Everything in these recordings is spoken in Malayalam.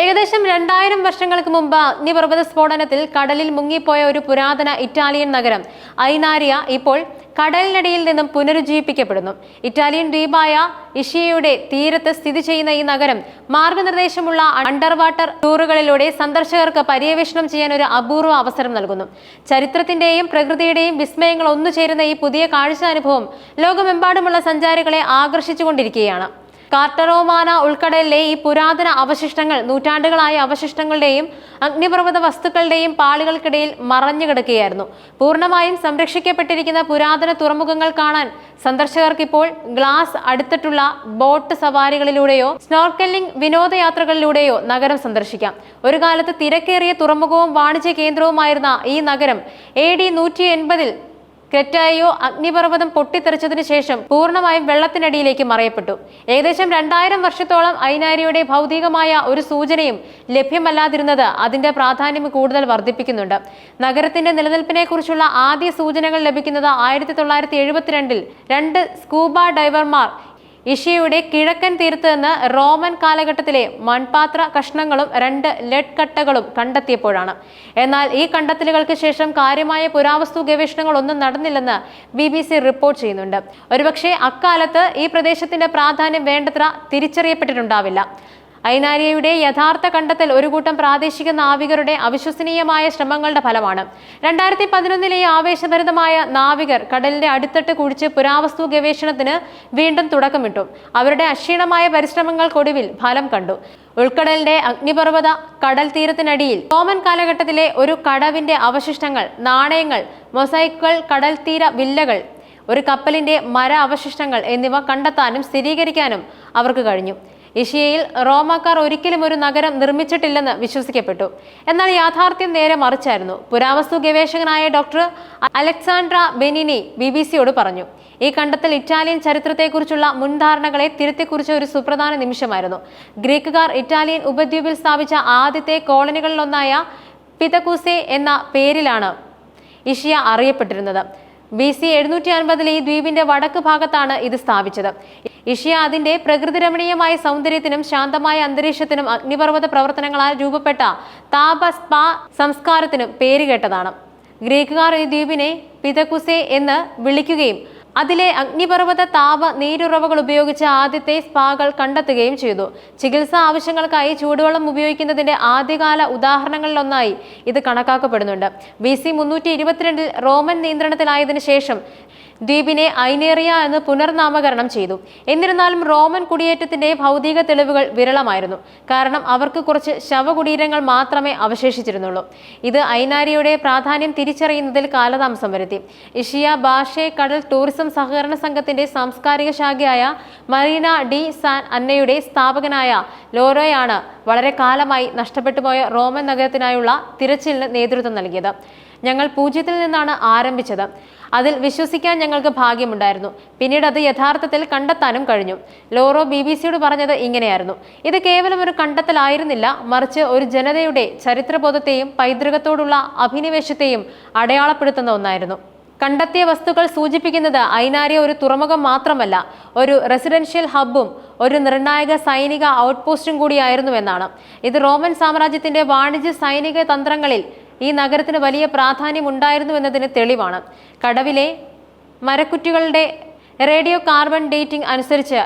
ഏകദേശം രണ്ടായിരം വർഷങ്ങൾക്ക് മുമ്പ് അഗ്നിപർവത സ്ഫോടനത്തിൽ കടലിൽ മുങ്ങിപ്പോയ ഒരു പുരാതന ഇറ്റാലിയൻ നഗരം ഐനാരിയ ഇപ്പോൾ കടലിനടിയിൽ നിന്നും പുനരുജ്ജീവിപ്പിക്കപ്പെടുന്നു. ഇറ്റാലിയൻ ദ്വീപായ ഇഷിയയുടെ തീരത്ത് സ്ഥിതി ചെയ്യുന്ന ഈ നഗരം മാർഗനിർദ്ദേശമുള്ള അണ്ടർ വാട്ടർ ടൂറുകളിലൂടെ സന്ദർശകർക്ക് പര്യവേഷണം ചെയ്യാൻ ഒരു അപൂർവ അവസരം നൽകുന്നു. ചരിത്രത്തിന്റെയും പ്രകൃതിയുടെയും വിസ്മയങ്ങൾ ഒന്നുചേരുന്ന ഈ പുതിയ കാഴ്ച അനുഭവം ലോകമെമ്പാടുമുള്ള സഞ്ചാരികളെ ആകർഷിച്ചുകൊണ്ടിരിക്കുകയാണ്. കാർട്ടറോമാന ഉൾക്കടലിലെ ഈ പുരാതന അവശിഷ്ടങ്ങൾ നൂറ്റാണ്ടുകളായ അവശിഷ്ടങ്ങളുടെയും അഗ്നിപർവത വസ്തുക്കളുടെയും പാളികൾക്കിടയിൽ മറഞ്ഞു കിടക്കുകയായിരുന്നു. പൂർണമായും സംരക്ഷിക്കപ്പെട്ടിരിക്കുന്ന പുരാതന തുറമുഖങ്ങൾ കാണാൻ സന്ദർശകർക്ക് ഇപ്പോൾ ഗ്ലാസ് അടുത്തിട്ടുള്ള ബോട്ട് സവാരികളിലൂടെയോ സ്നോർക്കലിംഗ് വിനോദയാത്രകളിലൂടെയോ നഗരം സന്ദർശിക്കാം. ഒരു കാലത്ത് തിരക്കേറിയ തുറമുഖവും വാണിജ്യ കേന്ദ്രവുമായിരുന്ന ഈ നഗരം എ ഡി നൂറ്റി എൺപതിൽ ക്രെറ്റായോ അഗ്നിപർവതം പൊട്ടിത്തെറിച്ചതിനു ശേഷം പൂർണമായും വെള്ളത്തിനടിയിലേക്ക് മറയപ്പെട്ടു. ഏകദേശം രണ്ടായിരം വർഷത്തോളം ഐനാരിയുടെ ഭൗതികമായ ഒരു സൂചനയും ലഭ്യമല്ലാതിരുന്നത് അതിന്റെ പ്രാധാന്യം കൂടുതൽ വർദ്ധിപ്പിക്കുന്നുണ്ട്. നഗരത്തിന്റെ നിലനിൽപ്പിനെക്കുറിച്ചുള്ള ആദ്യ സൂചനകൾ ലഭിക്കുന്നത് ആയിരത്തി തൊള്ളായിരത്തി എഴുപത്തിരണ്ടിൽ രണ്ട് സ്കൂബ ഡൈവർമാർ ഇഷ്യയുടെ കിഴക്കൻ തീരത്ത് നിന്ന് റോമൻ കാലഘട്ടത്തിലെ മൺപാത്ര കഷ്ണങ്ങളും രണ്ട് ലെഡ് കട്ടകളും കണ്ടെത്തിയപ്പോഴാണ്. എന്നാൽ ഈ കണ്ടെത്തലുകൾക്ക് ശേഷം കാര്യമായ പുരാവസ്തു ഗവേഷണങ്ങൾ ഒന്നും നടന്നില്ലെന്ന് ബി ബി സി റിപ്പോർട്ട് ചെയ്യുന്നുണ്ട്. ഒരുപക്ഷെ അക്കാലത്ത് ഈ പ്രദേശത്തിന്റെ പ്രാധാന്യം വേണ്ടത്ര തിരിച്ചറിയപ്പെട്ടിട്ടുണ്ടാവില്ല. ഐനാരിയയുടെ യഥാർത്ഥ കണ്ടെത്തൽ ഒരു കൂട്ടം പ്രാദേശിക നാവികരുടെ അവിശ്വസനീയമായ ശ്രമങ്ങളുടെ ഫലമാണ്. രണ്ടായിരത്തി പതിനൊന്നിലെ ആവേശഭരിതമായ നാവികർ കടലിന്റെ അടിത്തട്ട് കുഴിച്ച് പുരാവസ്തു ഗവേഷണത്തിന് വീണ്ടും തുടക്കമിട്ടു. അവരുടെ അക്ഷീണമായ പരിശ്രമങ്ങൾക്കൊടുവിൽ ഫലം കണ്ടു. ഉൾക്കടലിന്റെ അഗ്നിപർവത കടൽ തീരത്തിനടിയിൽ. റോമൻ കാലഘട്ടത്തിലെ ഒരു കടവിന്റെ അവശിഷ്ടങ്ങൾ നാണയങ്ങൾ മൊസൈക്കുകൾ കടൽ തീര വില്ലകൾ ഒരു കപ്പലിന്റെ മര അവശിഷ്ടങ്ങൾ എന്നിവ കണ്ടെത്താനും സ്ഥിരീകരിക്കാനും അവർക്ക് കഴിഞ്ഞു. ഏഷ്യയിൽ റോമാക്കാർ ഒരിക്കലും ഒരു നഗരം നിർമ്മിച്ചിട്ടില്ലെന്ന് വിശ്വസിക്കപ്പെട്ടു. എന്നാൽ യാഥാർത്ഥ്യം നേരെ മറിച്ചായിരുന്നു. പുരാവസ്തു ഗവേഷകനായ doctor Alexandra Benini B B സിയോട് പറഞ്ഞു ഈ കണ്ടെത്തൽ ഇറ്റാലിയൻ ചരിത്രത്തെക്കുറിച്ചുള്ള മുൻധാരണകളെ തിരുത്തിക്കുറിച്ച ഒരു സുപ്രധാന നിമിഷമായിരുന്നു. ഗ്രീക്കുകാർ ഇറ്റാലിയൻ ഉപദ്വീപിൽ സ്ഥാപിച്ച ആദ്യത്തെ കോളനികളിലൊന്നായ പിതകൂസെ എന്ന പേരിലാണ് ഇഷിയ അറിയപ്പെട്ടിരുന്നത്. ബി സി എഴുന്നൂറ്റി അൻപതിൽ ഈ ദ്വീപിന്റെ വടക്ക് ഭാഗത്താണ് ഇത് സ്ഥാപിച്ചത്. ഇഷ്യ അതിന്റെ പ്രകൃതിരമണീയമായ സൗന്ദര്യത്തിനും ശാന്തമായ അന്തരീക്ഷത്തിനും അഗ്നിപർവത പ്രവർത്തനങ്ങളാൽ രൂപപ്പെട്ട താപ സ്പാ സംസ്കാരത്തിനും പേരുകേട്ടതാണ്. ഗ്രീക്കുകാർ ഈ ദ്വീപിനെ പിതകുസെ എന്ന് വിളിക്കുകയും അതിലെ അഗ്നിപർവത താപ നീരുറവകൾ ഉപയോഗിച്ച് ആദ്യത്തെ സ്പാകൾ കണ്ടെത്തുകയും ചെയ്തു. ചികിത്സാ ആവശ്യങ്ങൾക്കായി ചൂടുവെള്ളം ഉപയോഗിക്കുന്നതിന്റെ ആദ്യകാല ഉദാഹരണങ്ങളിലൊന്നായി ഇത് കണക്കാക്കപ്പെടുന്നുണ്ട്. ബി സി മുന്നൂറ്റി ഇരുപത്തിരണ്ടിൽ റോമൻ നിയന്ത്രണത്തിലായതിനു ശേഷം ദ്വീപിനെ ഐനേറിയ എന്ന് പുനർനാമകരണം ചെയ്തു. എന്നിരുന്നാലും റോമൻ കുടിയേറ്റത്തിന്റെ ഭൗതിക തെളിവുകൾ വിരളമായിരുന്നു. കാരണം അവർക്ക് കുറച്ച് ശവകുടീരങ്ങൾ മാത്രമേ അവശേഷിച്ചിരുന്നുള്ളൂ. ഇത് ഐനാരിയുടെ പ്രാധാന്യം തിരിച്ചറിയുന്നതിൽ കാലതാമസം വരുത്തി. ഇഷിയ ഭാഷെ കടൽ ടൂറിസം സഹകരണ സംഘത്തിന്റെ സാംസ്കാരിക ശാഖയായ മറീന ഡി സാൻ അന്നയുടെ സ്ഥാപകനായ ലോറോയാണ് വളരെ കാലമായി നഷ്ടപ്പെട്ടുപോയ റോമൻ നഗരത്തിനായുള്ള തിരച്ചിലിന് നേതൃത്വം നൽകിയത്. ഞങ്ങൾ പൂജ്യത്തിൽ നിന്നാണ് ആരംഭിച്ചത്. അതിൽ വിശ്വസിക്കാൻ ഞങ്ങൾക്ക് ഭാഗ്യമുണ്ടായിരുന്നു. പിന്നീട് അത് യഥാർത്ഥത്തിൽ കണ്ടെത്താനും കഴിഞ്ഞു. ലോറോ ബി ബി സിയോട് പറഞ്ഞത് ഇങ്ങനെയായിരുന്നു. ഇത് കേവലം ഒരു കണ്ടെത്തലായിരുന്നില്ല. മറിച്ച് ഒരു ജനതയുടെ ചരിത്രബോധത്തെയും പൈതൃകത്തോടുള്ള അഭിനിവേശത്തെയും അടയാളപ്പെടുത്തുന്ന ഒന്നായിരുന്നു. കണ്ടെത്തിയ വസ്തുക്കൾ സൂചിപ്പിക്കുന്നത് ഐനാരിയ ഒരു തുറമുഖം മാത്രമല്ല ഒരു റെസിഡൻഷ്യൽ ഹബ്ബും ഒരു നിർണായക സൈനിക ഔട്ട്പോസ്റ്റും കൂടിയായിരുന്നുവെന്നാണ് ഇത് റോമൻ സാമ്രാജ്യത്തിന്റെ വാണിജ്യ സൈനിക തന്ത്രങ്ങളിൽ ഈ നഗരത്തിന് വലിയ പ്രാധാന്യം ഉണ്ടായിരുന്നു എന്നതിന് തെളിവാണ്. കടവിലെ മരക്കുറ്റികളുടെ റേഡിയോ കാർബൺ ഡേറ്റിംഗ് അനുസരിച്ച്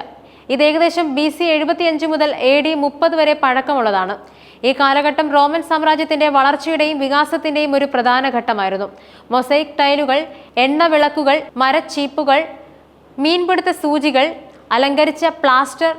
ഇത് ഏകദേശം ബി സി എഴുപത്തിയഞ്ച് മുതൽ എ ഡി മുപ്പത് വരെ പഴക്കമുള്ളതാണ്. ഈ കാലഘട്ടം റോമൻ സാമ്രാജ്യത്തിന്റെ വളർച്ചയുടെയും വികാസത്തിന്റെയും ഒരു പ്രധാന ഘട്ടമായിരുന്നു. മൊസൈക് ടൈലുകൾ എണ്ണ വിളക്കുകൾ മരച്ചീപ്പുകൾ മീൻപിടുത്ത സൂചികൾ അലങ്കരിച്ച പ്ലാസ്റ്റർ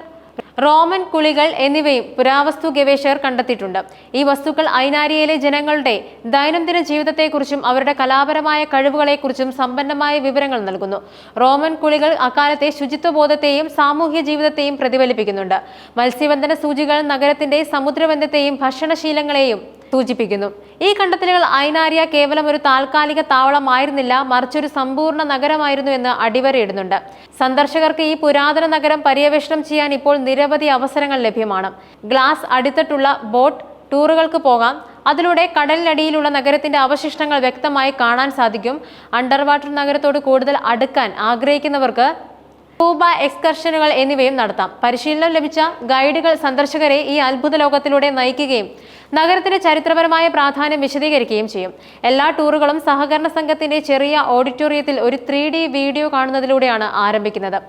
റോമൻ കുളികൾ എന്നിവയും പുരാവസ്തു ഗവേഷകർ കണ്ടെത്തിയിട്ടുണ്ട്. ഈ വസ്തുക്കൾ ഐനാരിയയിലെ ജനങ്ങളുടെ ദൈനംദിന ജീവിതത്തെക്കുറിച്ചും അവരുടെ കലാപരമായ കഴിവുകളെക്കുറിച്ചും സമ്പന്നമായ വിവരങ്ങൾ നൽകുന്നു. റോമൻ കുളികൾ അക്കാലത്തെ ശുചിത്വബോധത്തെയും സാമൂഹ്യ ജീവിതത്തെയും പ്രതിഫലിപ്പിക്കുന്നുണ്ട്. മത്സ്യബന്ധന സൂചികൾ നഗരത്തിന്റെ സമുദ്രബന്ധത്തെയും ഭക്ഷണശീലങ്ങളെയും സൂചിപ്പിക്കുന്നു. ഈ കണ്ടെത്തലുകൾ ഐനാരിയ കേവലം ഒരു താൽക്കാലിക താവളമായിരുന്നില്ല മറിച്ച് ഒരു സമ്പൂർണ നഗരമായിരുന്നു എന്ന് അടിവരയിടുന്നുണ്ട്. സന്ദർശകർക്ക് ഈ പുരാതന നഗരം പര്യവേഷണം ചെയ്യാൻ ഇപ്പോൾ നിരവധി അവസരങ്ങൾ ലഭ്യമാണ്. ഗ്ലാസ് അടിത്തട്ടുള്ള ബോട്ട് ടൂറുകൾക്ക് പോകാം. അതിലൂടെ കടലിനടിയിലുള്ള നഗരത്തിന്റെ അവശിഷ്ടങ്ങൾ വ്യക്തമായി കാണാൻ സാധിക്കും. അണ്ടർ വാട്ടർ നഗരത്തോട് കൂടുതൽ അടുക്കാൻ ആഗ്രഹിക്കുന്നവർക്ക് സ്കൂബ എക്സ്കർഷനുകൾ എന്നിവയും നടത്താം. പരിശീലനം ലഭിച്ച ഗൈഡുകൾ സന്ദർശകരെ ഈ അത്ഭുത ലോകത്തിലൂടെ നയിക്കുകയും നഗരത്തിന്റെ ചരിത്രപരമായ പ്രാധാന്യം വിശദീകരിക്കുകയും ചെയ്യും. എല്ലാ ടൂറുകളും സഹകരണ സംഘത്തിന്റെ ചെറിയ ഓഡിറ്റോറിയത്തിൽ ഒരു ത്രീ വീഡിയോ കാണുന്നതിലൂടെയാണ് ആരംഭിക്കുന്നത്.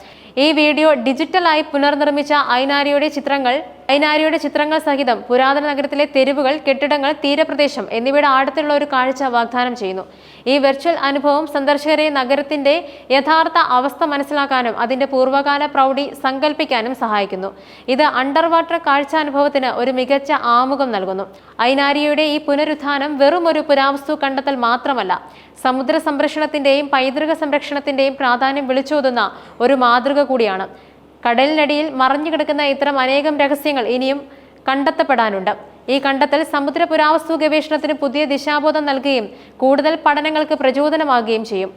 ഈ വീഡിയോ ഡിജിറ്റലായി പുനർനിർമ്മിച്ച ഐനാരിയുടെ ചിത്രങ്ങൾ ഐനാരിയുടെ ചിത്രങ്ങൾ സഹിതം പുരാതന നഗരത്തിലെ തെരുവുകൾ കെട്ടിടങ്ങൾ തീരപ്രദേശം എന്നിവയുടെ ആഴത്തിലുള്ള ഒരു കാഴ്ച വാഗ്ദാനം ചെയ്യുന്നു. ഈ വെർച്വൽ അനുഭവം സന്ദർശകരെ നഗരത്തിന്റെ യഥാർത്ഥ അവസ്ഥ മനസ്സിലാക്കാനും അതിന്റെ പൂർവകാല പ്രൗഢി സങ്കല്പിക്കാനും സഹായിക്കുന്നു. ഇത് അണ്ടർ വാട്ടർ കാഴ്ചാനുഭവത്തിന് ഒരു മികച്ച ആമുഖം നൽകുന്നു. ഐനാരിയുടെ ഈ പുനരുത്ഥാനം വെറും ഒരു പുരാവസ്തു കണ്ടെത്തൽ മാത്രമല്ല സമുദ്ര സംരക്ഷണത്തിന്റെയും പൈതൃക സംരക്ഷണത്തിന്റെയും പ്രാധാന്യം വിളിച്ചോതുന്ന ഒരു മാതൃക കൂടിയാണ്. കടലിനടിയിൽ മറഞ്ഞു കിടക്കുന്ന ഇത്തരം അനേകം രഹസ്യങ്ങൾ ഇനിയും കണ്ടെത്തപ്പെടാനുണ്ട്. ഈ കണ്ടെത്തൽ സമുദ്ര പുരാവസ്തു ഗവേഷണത്തിന് പുതിയ ദിശാബോധം നൽകുകയും കൂടുതൽ പഠനങ്ങൾക്ക് പ്രചോദനമാകുകയും ചെയ്യും.